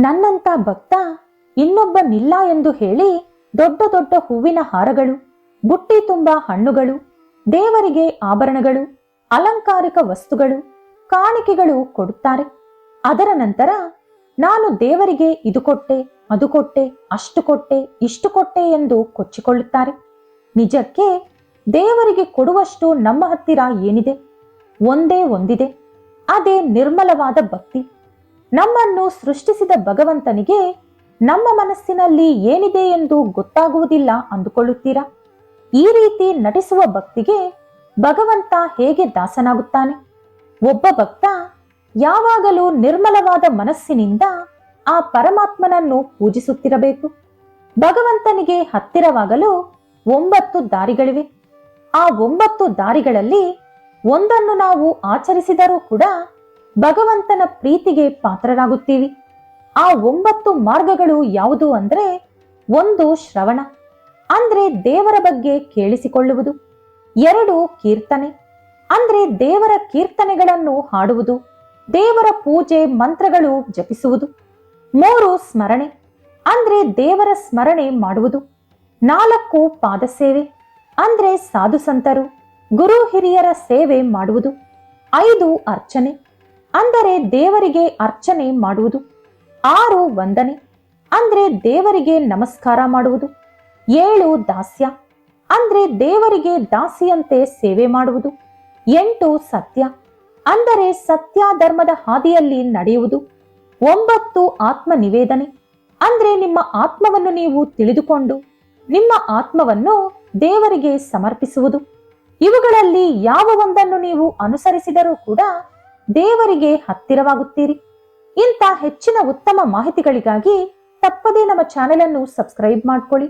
ನನ್ನಂತ ಭಕ್ತ ಇನ್ನೊಬ್ಬನಿಲ್ಲ ಎಂದು ಹೇಳಿ ದೊಡ್ಡ ದೊಡ್ಡ ಹೂವಿನ ಹಾರಗಳು, ಬುಟ್ಟಿ ತುಂಬ ಹಣ್ಣುಗಳು, ದೇವರಿಗೆ ಆಭರಣಗಳು, ಅಲಂಕಾರಿಕ ವಸ್ತುಗಳು, ಕಾಣಿಕೆಗಳು ಕೊಡುತ್ತಾರೆ. ಅದರ ನಂತರ ನಾನು ದೇವರಿಗೆ ಇದು ಕೊಟ್ಟೆ, ಅದು ಕೊಟ್ಟೆ, ಅಷ್ಟು ಕೊಟ್ಟೆ, ಇಷ್ಟು ಕೊಟ್ಟೆ ಎಂದು ಕೊಚ್ಚಿಕೊಳ್ಳುತ್ತಾರೆ. ನಿಜಕ್ಕೆ ದೇವರಿಗೆ ಕೊಡುವಷ್ಟು ನಮ್ಮ ಹತ್ತಿರ ಏನಿದೆ? ಒಂದೇ ಒಂದಿದೆ. ಅದೇ ನಿರ್ಮಲವಾದ ಭಕ್ತಿ. ನಮ್ಮನ್ನು ಸೃಷ್ಟಿಸಿದ ಭಗವಂತನಿಗೆ ನಮ್ಮ ಮನಸ್ಸಿನಲ್ಲಿ ಏನಿದೆ ಎಂದು ಗೊತ್ತಾಗುವುದಿಲ್ಲ ಅಂದುಕೊಳ್ಳುತ್ತೀರಾ? ಈ ರೀತಿ ನಟಿಸುವ ಭಕ್ತಿಗೆ ಭಗವಂತ ಹೇಗೆ ದಾಸನಾಗುತ್ತಾನೆ? ಒಬ್ಬ ಭಕ್ತ ಯಾವಾಗಲೂ ನಿರ್ಮಲವಾದ ಮನಸ್ಸಿನಿಂದ ಆ ಪರಮಾತ್ಮನನ್ನು ಪೂಜಿಸುತ್ತಿರಬೇಕು. ಭಗವಂತನಿಗೆ ಹತ್ತಿರವಾಗಲು ಒಂಬತ್ತು ದಾರಿಗಳಿವೆ. ಆ ಒಂಬತ್ತು ದಾರಿಗಳಲ್ಲಿ ಒಂದನ್ನು ನಾವು ಆಚರಿಸಿದರೂ ಕೂಡ ಭಗವಂತನ ಪ್ರೀತಿಗೆ ಪಾತ್ರರಾಗುತ್ತೀವಿ ಆ ಒಂಬತ್ತು ಮಾರ್ಗಗಳು ಯಾವುದು ಅಂದ್ರೆ ಒಂದು ಶ್ರವಣ, ಅಂದ್ರೆ ದೇವರ ಬಗ್ಗೆ ಕೇಳಿಸಿಕೊಳ್ಳುವುದು, ಎರಡು ಕೀರ್ತನೆ, ಅಂದ್ರೆ ದೇವರ ಕೀರ್ತನೆಗಳನ್ನು ಹಾಡುವುದು, ದೇವರ ಪೂಜೆ ಮಂತ್ರಗಳು ಜಪಿಸುವುದು, ಮೂರು ಸ್ಮರಣೆ, ಅಂದ್ರೆ ದೇವರ ಸ್ಮರಣೆ ಮಾಡುವುದು, ನಾಲ್ಕು ಪಾದಸೇವೆ ಅಂದ್ರೆ ಸಾಧು ಸಂತರು, ಗುರು ಹಿರಿಯರ ಸೇವೆ ಮಾಡುವುದು, ಐದು ಅರ್ಚನೆ ಅಂದರೆ ದೇವರಿಗೆ ಅರ್ಚನೆ ಮಾಡುವುದು. ಆರು ವಂದನೆ, ಅಂದ್ರೆ ದೇವರಿಗೆ ನಮಸ್ಕಾರ ಮಾಡುವುದು. ಏಳು ದಾಸ್ಯ, ಅಂದ್ರೆ ದೇವರಿಗೆ ದಾಸಿಯಂತೆ ಸೇವೆ ಮಾಡುವುದು. ಎಂಟು ಸತ್ಯ, ಅಂದರೆ ಸತ್ಯ ಧರ್ಮದ ಹಾದಿಯಲ್ಲಿ ನಡೆಯುವುದು. ಒಂಬತ್ತು ಆತ್ಮ ನಿವೇದನೆ ಅಂದ್ರೆ ನಿಮ್ಮ ಆತ್ಮವನ್ನು ನೀವು ತಿಳಿದುಕೊಂಡು ನಿಮ್ಮ ಆತ್ಮವನ್ನು ದೇವರಿಗೆ ಸಮರ್ಪಿಸುವುದು. ಇವುಗಳಲ್ಲಿ ಯಾವ ಒಂದನ್ನು ನೀವು ಅನುಸರಿಸಿದರೂ ಕೂಡ ದೇವರಿಗೆ ಹತ್ತಿರವಾಗುತ್ತೀರಿ. ಇಂಥ ಹೆಚ್ಚಿನ ಉತ್ತಮ ಮಾಹಿತಿಗಳಿಗಾಗಿ ತಪ್ಪದೇ ನಮ್ಮ ಚಾನೆಲ್ ಅನ್ನು ಸಬ್ಸ್ಕ್ರೈಬ್ ಮಾಡ್ಕೊಳ್ಳಿ.